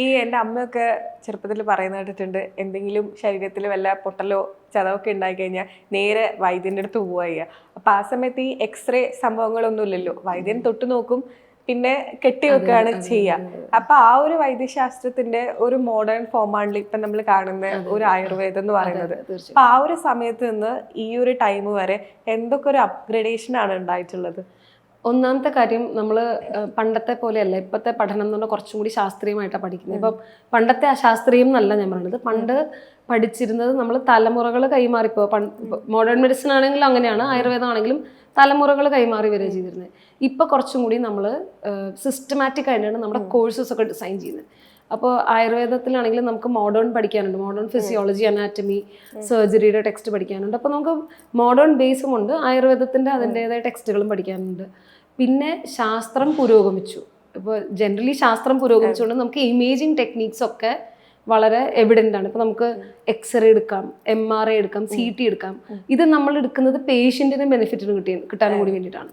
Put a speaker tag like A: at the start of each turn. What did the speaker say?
A: ഈ എന്റെ അമ്മയൊക്കെ ചെറുപ്പത്തിൽ പറയുന്ന കേട്ടിട്ടുണ്ട് എന്തെങ്കിലും ശരീരത്തിൽ വല്ല പൊട്ടലോ ചതവൊക്കെ ഉണ്ടായി കഴിഞ്ഞാൽ നേരെ വൈദ്യന്റെ അടുത്ത് പോവുക ചെയ്യുക. അപ്പം ആ സമയത്ത് ഈ എക്സ്റേ സംഭവങ്ങളൊന്നും ഇല്ലല്ലോ. വൈദ്യൻ തൊട്ട് നോക്കും പിന്നെ കെട്ടി വെക്കുകയാണ് ചെയ്യുക. അപ്പൊ ആ ഒരു വൈദ്യശാസ്ത്രത്തിന്റെ ഒരു മോഡേൺ ഫോമാണല്ലോ ഇപ്പൊ നമ്മൾ കാണുന്ന ഒരു ആയുർവേദം എന്ന് പറയുന്നത്. അപ്പൊ ആ ഒരു സമയത്ത് നിന്ന് ഈ ഒരു ടൈം വരെ എന്തൊക്കെ ഒരു അപ്ഗ്രഡേഷൻ ആണ് ഉണ്ടായിട്ടുള്ളത്?
B: ഒന്നാമത്തെ കാര്യം നമ്മൾ പണ്ടത്തെ പോലെയല്ല. ഇപ്പോഴത്തെ പഠനം എന്ന് പറഞ്ഞാൽ കുറച്ചും കൂടി ശാസ്ത്രീയമായിട്ടാണ് പഠിക്കുന്നത്. ഇപ്പം പണ്ടത്തെ ആ ശാസ്ത്രീയം എന്നല്ല ഞാൻ പറയുന്നത് പണ്ട് പഠിച്ചിരുന്നത് നമ്മൾ തലമുറകൾ കൈമാറിപ്പോ മോഡേൺ മെഡിസിൻ ആണെങ്കിലും അങ്ങനെയാണ്. ആയുർവേദം ആണെങ്കിലും തലമുറകൾ കൈമാറി വരിക ചെയ്തിരുന്നത്. ഇപ്പം കുറച്ചും കൂടി നമ്മൾ സിസ്റ്റമാറ്റിക് ആയിട്ടാണ് നമ്മുടെ കോഴ്സസ് ഒക്കെ ഡിസൈൻ ചെയ്യുന്നത്. അപ്പോൾ ആയുർവേദത്തിലാണെങ്കിൽ നമുക്ക് മോഡേൺ പഠിക്കാനുണ്ട്. മോഡേൺ ഫിസിയോളജി അനാറ്റമി സർജറിയുടെ ടെക്സ്റ്റ് പഠിക്കാനുണ്ട്. അപ്പോൾ നമുക്ക് മോഡേൺ ബേസും ഉണ്ട്. ആയുർവേദത്തിന്റെ അതിന്റെതായ ടെക്സ്റ്റുകളും പഠിക്കാനുണ്ട്. പിന്നെ ശാസ്ത്രം പുരോഗമിച്ചു. ഇപ്പോൾ ജനറലി ശാസ്ത്രം പുരോഗമിച്ചുകൊണ്ട് നമുക്ക് ഇമേജിങ് ടെക്നീക്സ് ഒക്കെ വളരെ എവിഡന്റ് ആണ്. ഇപ്പോൾ നമുക്ക് എക്സ്റേ എടുക്കാം എം ആർ ഐ എടുക്കാം സി ടി എടുക്കാം. ഇത് നമ്മൾ എടുക്കുന്നത് പേഷ്യന്റിന് ബെനിഫിറ്റിന് കിട്ടിയ കിട്ടാനും കൂടി വേണ്ടിയിട്ടാണ്.